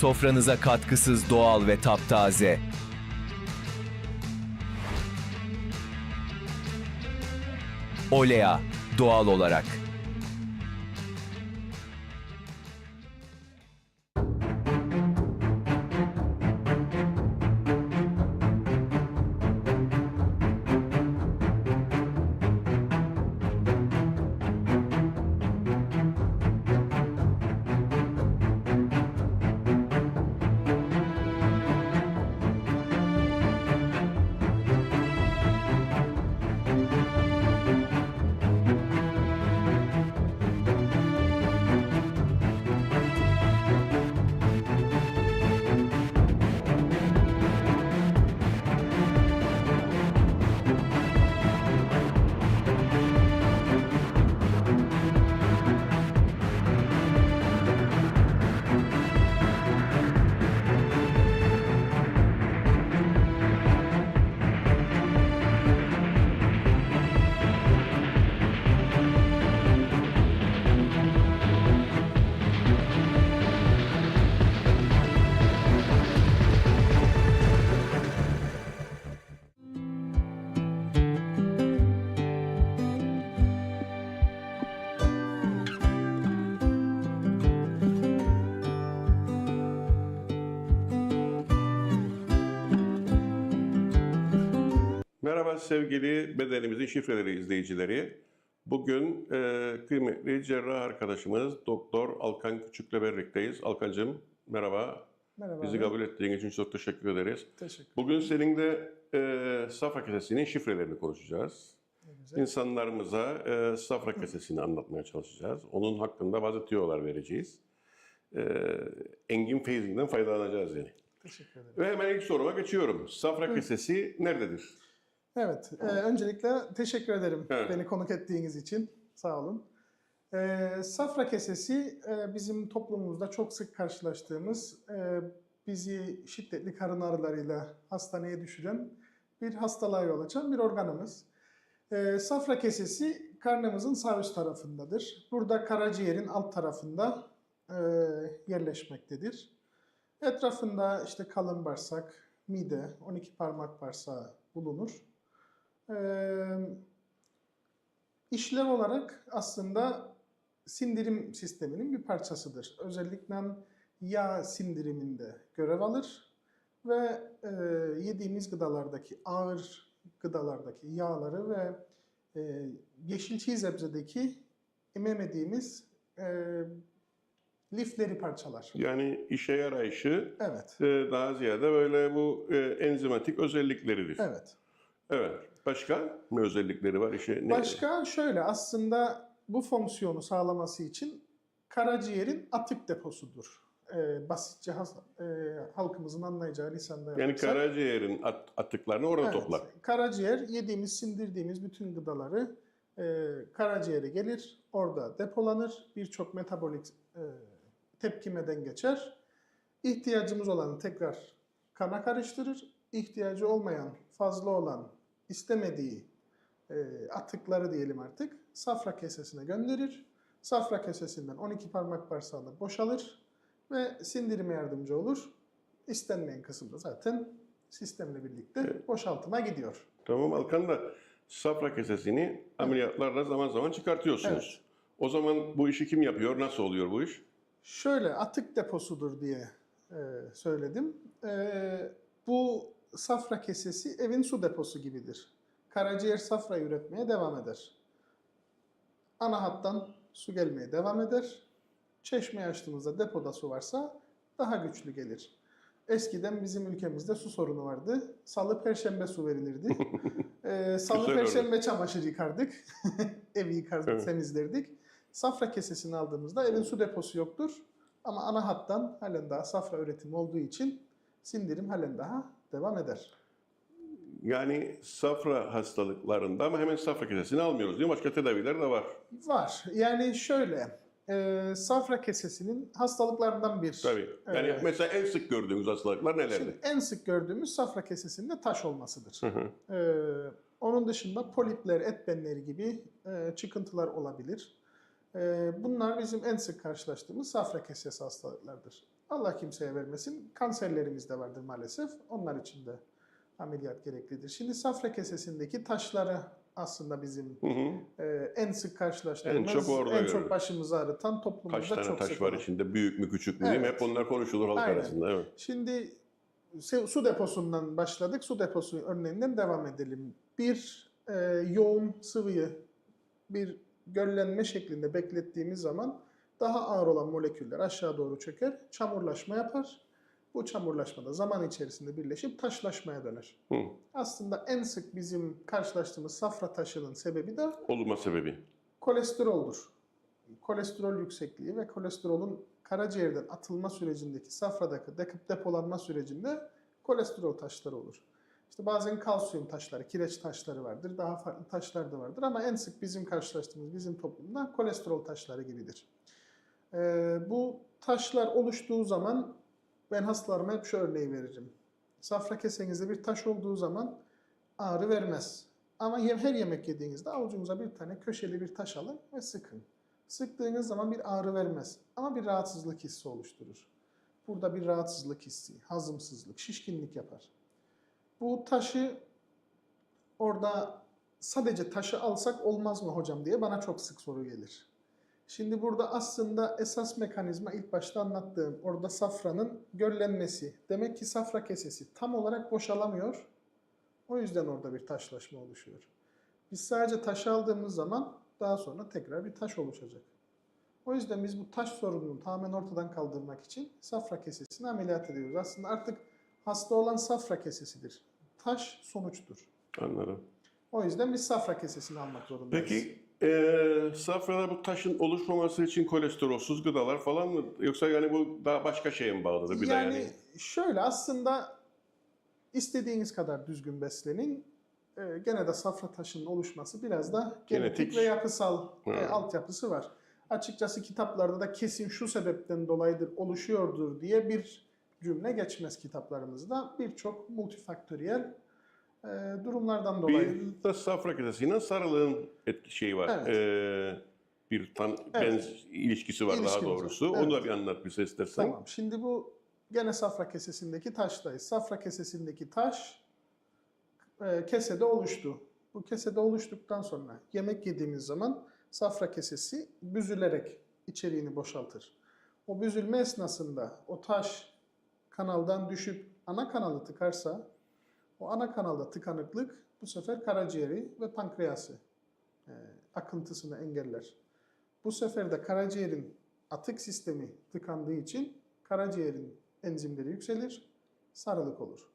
Sofranıza katkısız doğal ve taptaze. Olea doğal olarak. Merhaba sevgili bedenimizin şifreleri izleyicileri. Bugün e, kıymetli cerrah arkadaşımız Doktor Alkan Küçük'le birlikteyiz. Alkancığım merhaba. Merhaba. Bizi abi. kabul ettiğin için çok teşekkür ederiz. Teşekkür Bugün seninle e, safra kesesinin şifrelerini konuşacağız. ederim. İnsanlarımıza e, safra kesesini anlatmaya çalışacağız. Onun hakkında bazı tüyolar vereceğiz. E, engin feyzinden faydalanacağız yani. Teşekkür ederim. Ve hemen ilk soruma geçiyorum. Safra kesesi nerededir? Evet, e, öncelikle teşekkür ederim Evet. beni konuk ettiğiniz için. Sağ olun. E, safra kesesi e, bizim toplumumuzda çok sık karşılaştığımız, e, bizi şiddetli karın ağrılarıyla hastaneye düşüren bir hastalığa yol açan bir organımız. E, safra kesesi karnımızın sağ üst tarafındadır. Burada karaciğerin alt tarafında e, yerleşmektedir. Etrafında işte kalın bağırsak, mide, 12 parmak bağırsağı bulunur. İşlev olarak aslında sindirim sisteminin bir parçasıdır. Özellikle yağ sindiriminde görev alır ve e, yediğimiz gıdalardaki ağır gıdalardaki yağları ve e, yeşil çiğ sebzedeki ememediğimiz e, lifleri parçalar. Yani işe yarayışı Evet, e, daha ziyade böyle bu e, enzimatik özellikleridir. evet. Evet. Başka ne özellikleri var işe? Ne? Başka şöyle aslında bu fonksiyonu sağlaması için karaciğerin atık deposudur. Ee, basitçe has- e, halkımızın anlayacağı lisanda Yani karaciğerin at- atıklarını orada Evet, toplar. Karaciğer yediğimiz, sindirdiğimiz bütün gıdaları e, karaciğere gelir, orada depolanır. Birçok metabolik e, tepkimeden geçer. İhtiyacımız olanı tekrar kana karıştırır. İhtiyacı olmayan, fazla olan, istemediği e, atıkları diyelim artık safra kesesine gönderir. Safra kesesinden 12 parmak bağırsağında boşalır ve sindirime yardımcı olur. İstenmeyen kısım da zaten sistemle birlikte boşaltıma gidiyor. Tamam Alkan da safra kesesini ameliyatlarla zaman zaman çıkartıyorsunuz. O zaman bu işi kim yapıyor? Nasıl oluyor bu iş? Şöyle atık deposudur diye e, söyledim. E, bu safra kesesi evin su deposu gibidir. Karaciğer safra üretmeye devam eder. Ana hattan su gelmeye devam eder. Çeşmeyi açtığımızda depoda su varsa daha güçlü gelir. Eskiden bizim ülkemizde su sorunu vardı. Salı perşembe su verilirdi. Ee, salı Güzel perşembe çamaşır yıkardık. Evi yıkardık, Evet. temizlerdik. Safra kesesini aldığımızda evin su deposu yoktur. Ama ana hattan halen daha safra üretimi olduğu için sindirim halen daha devam eder. Yani safra hastalıklarında ama hemen safra kesesini almıyoruz değil mi? Başka tedaviler de var. Var. Yani şöyle, e, safra kesesinin hastalıklarından bir. Tabii. Yani Evet. mesela en sık gördüğümüz hastalıklar nelerdir? Şimdi en sık gördüğümüz safra kesesinde taş olmasıdır. Hı hı. Ee, onun dışında polipler, et benleri gibi e, çıkıntılar olabilir. Ee, bunlar bizim en sık karşılaştığımız safra kesesi hastalıklardır. Allah kimseye vermesin. Kanserlerimiz de vardır maalesef. Onlar için de ameliyat gereklidir. Şimdi safra kesesindeki taşları aslında bizim Hı hı. e, en sık karşılaştığımız, En çok orada en görüyoruz. çok başımızı ağrıtan toplumumuzda Kaç tane çok taş var içinde? Büyük mü küçük mü? Evet. Hep onlar konuşulur halk Aynen. arasında. Evet. Şimdi su deposundan başladık. Su deposu örneğinden devam edelim. Bir e, yoğun sıvıyı bir göllenme şeklinde beklettiğimiz zaman daha ağır olan moleküller aşağı doğru çöker, çamurlaşma yapar. Bu çamurlaşma da zaman içerisinde birleşip taşlaşmaya döner. Hı. Aslında en sık bizim karşılaştığımız safra taşının sebebi de Olma sebebi. kolesteroldur. Kolesterol yüksekliği ve kolesterolün karaciğerden atılma sürecindeki safradaki dekip depolanma sürecinde kolesterol taşları olur. İşte bazen kalsiyum taşları, kireç taşları vardır, daha farklı taşlar da vardır ama en sık bizim karşılaştığımız bizim toplumda kolesterol taşları gibidir. Ee, bu taşlar oluştuğu zaman ben hastalarıma hep şu örneği veririm. Safra kesenizde bir taş olduğu zaman ağrı vermez. Ama her yemek yediğinizde avucunuza bir tane köşeli bir taş alın ve sıkın. Sıktığınız zaman bir ağrı vermez ama bir rahatsızlık hissi oluşturur. Burada bir rahatsızlık hissi, hazımsızlık, şişkinlik yapar. Bu taşı orada sadece taşı alsak olmaz mı hocam diye bana çok sık soru gelir. Şimdi burada aslında esas mekanizma ilk başta anlattığım orada safranın göllenmesi. Demek ki safra kesesi tam olarak boşalamıyor. O yüzden orada bir taşlaşma oluşuyor. Biz sadece taşı aldığımız zaman daha sonra tekrar bir taş oluşacak. O yüzden biz bu taş sorununu tamamen ortadan kaldırmak için safra kesesini ameliyat ediyoruz. Aslında artık hasta olan safra kesesidir. Taş sonuçtur. Anladım. O yüzden biz safra kesesini almak zorundayız. Peki eee safrada bu taşın oluşmaması için kolesterolsüz gıdalar falan mı? Yoksa yani bu daha başka şeye mi bağlıdır? Bir de yani, yani şöyle aslında istediğiniz kadar düzgün beslenin. Ee, gene de safra taşının oluşması biraz da genetik, Genetik. ve yapısal e, Ha. altyapısı var. Açıkçası kitaplarda da kesin şu sebepten dolayıdır oluşuyordur diye bir cümle geçmez kitaplarımızda. Birçok multifaktöriyel e, durumlardan dolayı. bir de safra kesesiyle sarılığın etki şeyi var. Evet. Eee, bir tan benz ilişkisi var daha İlişkimiz var. doğrusu. Evet. Onu da bir anlat bize istersen. Tamam. Şimdi bu gene safra kesesindeki taştayız. Safra kesesindeki taş e, kesede oluştu. Bu kesede oluştuktan sonra yemek yediğimiz zaman safra kesesi büzülerek içeriğini boşaltır. O büzülme esnasında o taş kanaldan düşüp ana kanalı tıkarsa o ana kanalda tıkanıklık bu sefer karaciğeri ve pankreası e, akıntısını engeller. Bu sefer de karaciğerin atık sistemi tıkandığı için karaciğerin enzimleri yükselir, sarılık olur.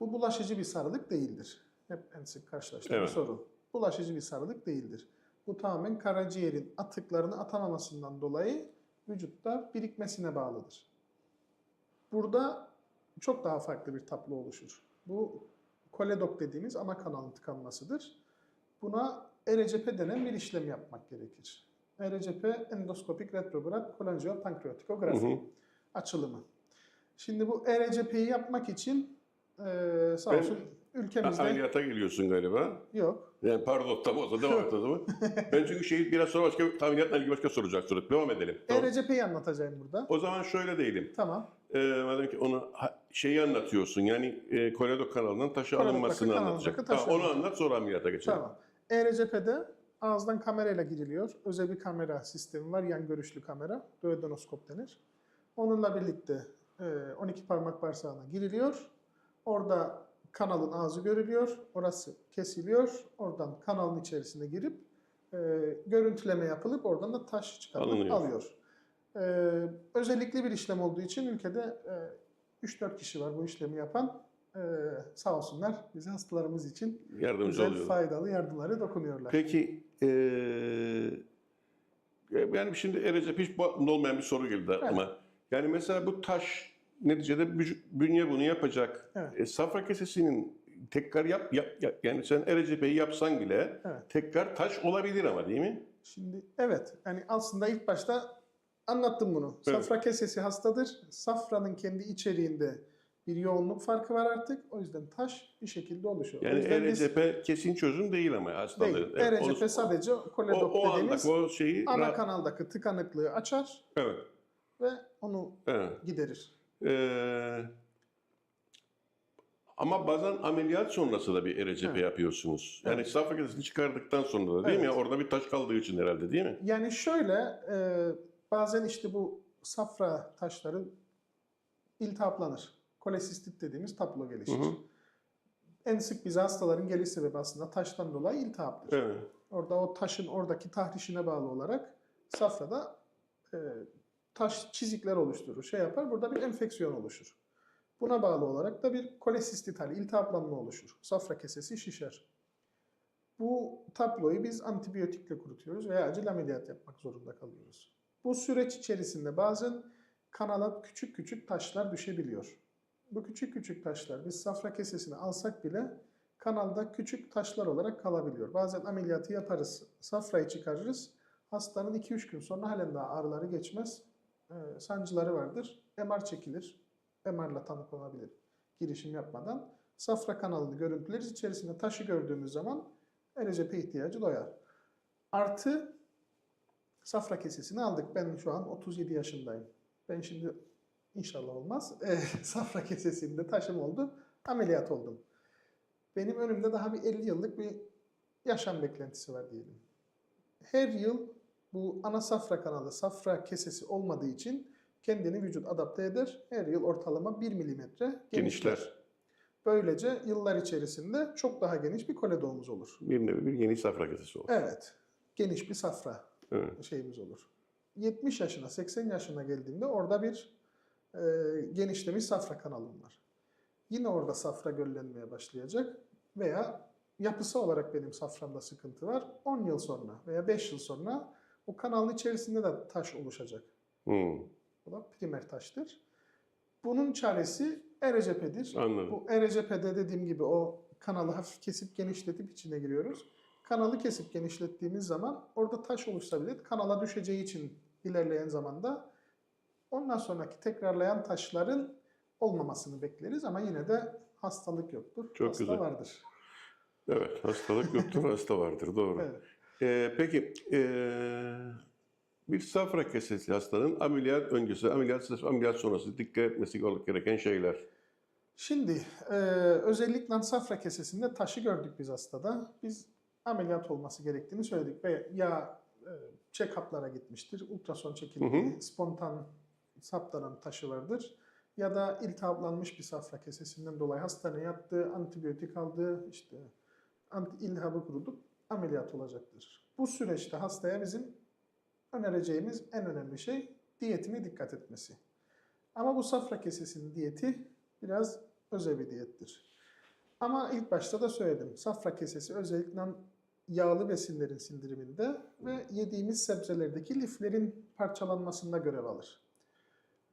Bu bulaşıcı bir sarılık değildir. Hep en sık karşılaştığım Evet. soru. Bulaşıcı bir sarılık değildir. Bu tamamen karaciğerin atıklarını atamamasından dolayı vücutta birikmesine bağlıdır. Burada çok daha farklı bir tablo oluşur. Bu koledok dediğimiz ana kanalın tıkanmasıdır. Buna ERCP denen bir işlem yapmak gerekir. ERCP endoskopik retrograd kolonjopankreatikografi Hı hı. açılımı. Şimdi bu ERCP'yi yapmak için eee sağ Ben- olsun ülkemizde Ameliyata geliyorsun galiba. yok. Yani pardon tam olsa devam et o zaman. ben çünkü şeyi biraz sonra başka ameliyatla ilgili başka soracak soru. Devam edelim. Tamam. ERCP'yi anlatacağım burada. O zaman şöyle diyelim. Tamam. Ee, madem ki onu şeyi anlatıyorsun yani e, koledok kanalından taşı Koledok alınmasını anlatacak. taşı Tamam, onu anlat sonra ameliyata geçelim. Tamam. ERCP'de ağızdan kamerayla giriliyor. Özel bir kamera sistemi var. Yan görüşlü kamera. Duodenoskop denir. Onunla birlikte e, 12 parmak bağırsağına giriliyor. Orada kanalın ağzı görülüyor. Orası kesiliyor. Oradan kanalın içerisine girip e, görüntüleme yapılıp oradan da taş çıkarılıp Alınıyor. alıyor. E, özellikle bir işlem olduğu için ülkede e, 3-4 kişi var bu işlemi yapan. E, sağ olsunlar bize hastalarımız için Yardımcı güzel, oluyor. faydalı yardımları dokunuyorlar. Peki eee yani şimdi Recep hiç olmayan bir soru geldi aklıma. Yani mesela bu taş neticede bünye bunu yapacak. Evet. E, safra kesesinin tekrar yap, yap, yap- yani sen ERCP'yi yapsan bile Evet. tekrar taş olabilir ama değil mi? Şimdi evet, yani aslında ilk başta anlattım bunu. Evet. Safra kesesi hastadır. Safranın kendi içeriğinde bir yoğunluk farkı var artık. O yüzden taş bir şekilde oluşuyor. o Yani yüzden biz- ERCP kesin çözüm değil ama hastalığı. değil. Evet, ERCP onu- sadece o, koledok o dediğimiz andaki o şeyi ana kanaldaki tıkanıklığı açar. Evet. ve onu Evet. giderir. Ee, ama bazen ameliyat sonrası da bir ERCP Evet. yapıyorsunuz. Yani Evet. safra kesesini çıkardıktan sonra da değil mi? Evet. Orada bir taş kaldığı için herhalde değil mi? Yani şöyle e, bazen işte bu safra taşları iltihaplanır. Kolesistit dediğimiz tablo gelişir. Hı hı. En sık bize hastaların geliş sebebi aslında taştan dolayı iltihaptır. Evet. Orada o taşın oradaki tahrişine bağlı olarak safrada e, taş çizikler oluşturur, şey yapar. Burada bir enfeksiyon oluşur. Buna bağlı olarak da bir kolesistit hali, iltihaplanma oluşur. Safra kesesi şişer. Bu tabloyu biz antibiyotikle kurutuyoruz veya acil ameliyat yapmak zorunda kalıyoruz. Bu süreç içerisinde bazen kanala küçük küçük taşlar düşebiliyor. Bu küçük küçük taşlar biz safra kesesini alsak bile kanalda küçük taşlar olarak kalabiliyor. Bazen ameliyatı yaparız, safrayı çıkarırız. Hastanın 2-3 gün sonra halen daha ağrıları geçmez. Ee, sancıları vardır. MR çekilir. MR'la tanı konabilir girişim yapmadan. Safra kanalını görüntüleriz. İçerisinde taşı gördüğümüz zaman RCP ihtiyacı doyar. Artı safra kesesini aldık. Ben şu an 37 yaşındayım. Ben şimdi inşallah olmaz. Eh, safra kesesinde taşım oldu. Ameliyat oldum. Benim önümde daha bir 50 yıllık bir yaşam beklentisi var diyelim. Her yıl bu ana safra kanalı, safra kesesi olmadığı için kendini vücut adapte eder. Her yıl ortalama 1 milimetre genişler. Genişler. Böylece yıllar içerisinde çok daha geniş bir koledoğumuz olur. Bir nevi bir yeni safra kesesi olur. Evet, geniş bir safra Evet. şeyimiz olur. 70 yaşına, 80 yaşına geldiğimde orada bir e, genişlemiş safra kanalım var. Yine orada safra göllenmeye başlayacak veya yapısı olarak benim saframda sıkıntı var. 10 yıl sonra veya 5 yıl sonra o kanalın içerisinde de taş oluşacak. Hmm, Bu da primer taştır. Bunun çaresi ERCP'dir. Anladım. Bu ERCP'de dediğim gibi o kanalı hafif kesip genişletip içine giriyoruz. Kanalı kesip genişlettiğimiz zaman orada taş oluşsa bile kanala düşeceği için ilerleyen zamanda ondan sonraki tekrarlayan taşların olmamasını bekleriz ama yine de hastalık yoktur. Çok Hasta güzel. vardır. Evet. Hastalık yoktur, hasta vardır. Doğru. Evet. Ee, peki ee, bir safra kesesi hastanın ameliyat öncesi, ameliyat sırası, ameliyat sonrası dikkat etmesi gereken şeyler. Şimdi e, özellikle safra kesesinde taşı gördük biz hastada. Biz ameliyat olması gerektiğini söyledik ve ya e, check-up'lara gitmiştir, ultrason çekildiği, Hı spontan saptanan taşı vardır. Ya da iltihaplanmış bir safra kesesinden dolayı hastaneye yattı, antibiyotik aldı, işte anti iltihabı kurutup ameliyat olacaktır. Bu süreçte hastaya bizim önereceğimiz en önemli şey diyetine dikkat etmesi. Ama bu safra kesesinin diyeti biraz özel bir diyettir. Ama ilk başta da söyledim. Safra kesesi özellikle yağlı besinlerin sindiriminde ve yediğimiz sebzelerdeki liflerin parçalanmasında görev alır.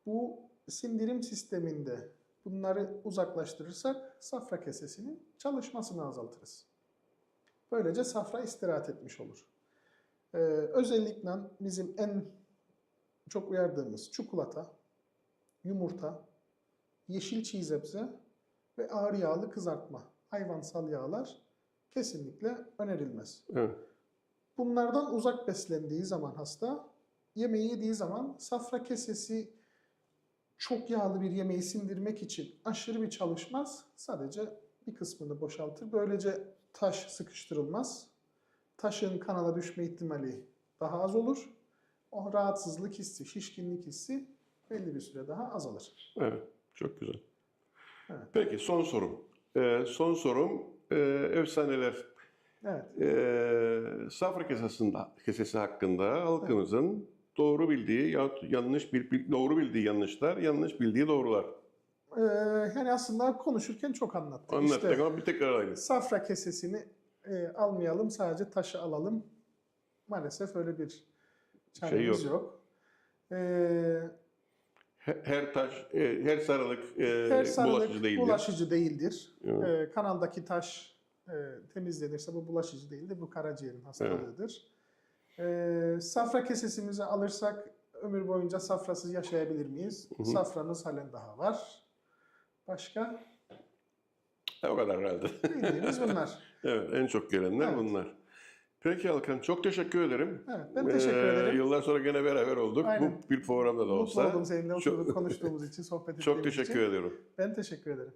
Bu sindirim sisteminde bunları uzaklaştırırsak safra kesesinin çalışmasını azaltırız. Böylece safra istirahat etmiş olur. Ee, özellikle bizim en çok uyardığımız çikolata, yumurta, yeşil çiğ sebze ve ağır yağlı kızartma, hayvansal yağlar kesinlikle önerilmez. Evet. Bunlardan uzak beslendiği zaman hasta, yemeği yediği zaman safra kesesi çok yağlı bir yemeği sindirmek için aşırı bir çalışmaz. Sadece bir kısmını boşaltır. Böylece taş sıkıştırılmaz. Taşın kanala düşme ihtimali daha az olur. O rahatsızlık hissi, şişkinlik hissi belli bir süre daha azalır. Evet. Çok güzel. Evet. Peki son sorum. Ee, son sorum ee, efsaneler. Evet. Ee, safra kesesinde, kesesi hakkında halkımızın doğru bildiği ya yanlış bil- doğru bildiği yanlışlar, yanlış bildiği doğrular. Ee, yani aslında konuşurken çok anlattık. Anlattık İşte ama bir tekrar aynı. safra kesesini e, almayalım, sadece taşı alalım. Maalesef öyle bir çaremiz Şey yok. yok. Ee, Her, taş, e, her sarılık e, her sarılık bulaşıcı değildir. bulaşıcı değildir. Evet. Ee, kanaldaki taş e, temizlenirse bu bulaşıcı değildir. Bu karaciğerin hastalığıdır. Ee, safra kesesimizi alırsak ömür boyunca safrasız yaşayabilir miyiz? Hı hı. Saframız halen daha var. Başka? E, o kadar herhalde. Bildiğimiz bunlar. evet, en çok gelenler Evet. bunlar. Peki Alkan çok teşekkür ederim. Evet, ben teşekkür Ee, ederim. Yıllar sonra gene beraber olduk. Aynen. Bu bir programda da Mutlu olsa. oldum seninle oturduk konuştuğumuz için, sohbet ettiğimiz Çok teşekkür için. ediyorum. Ben teşekkür ederim.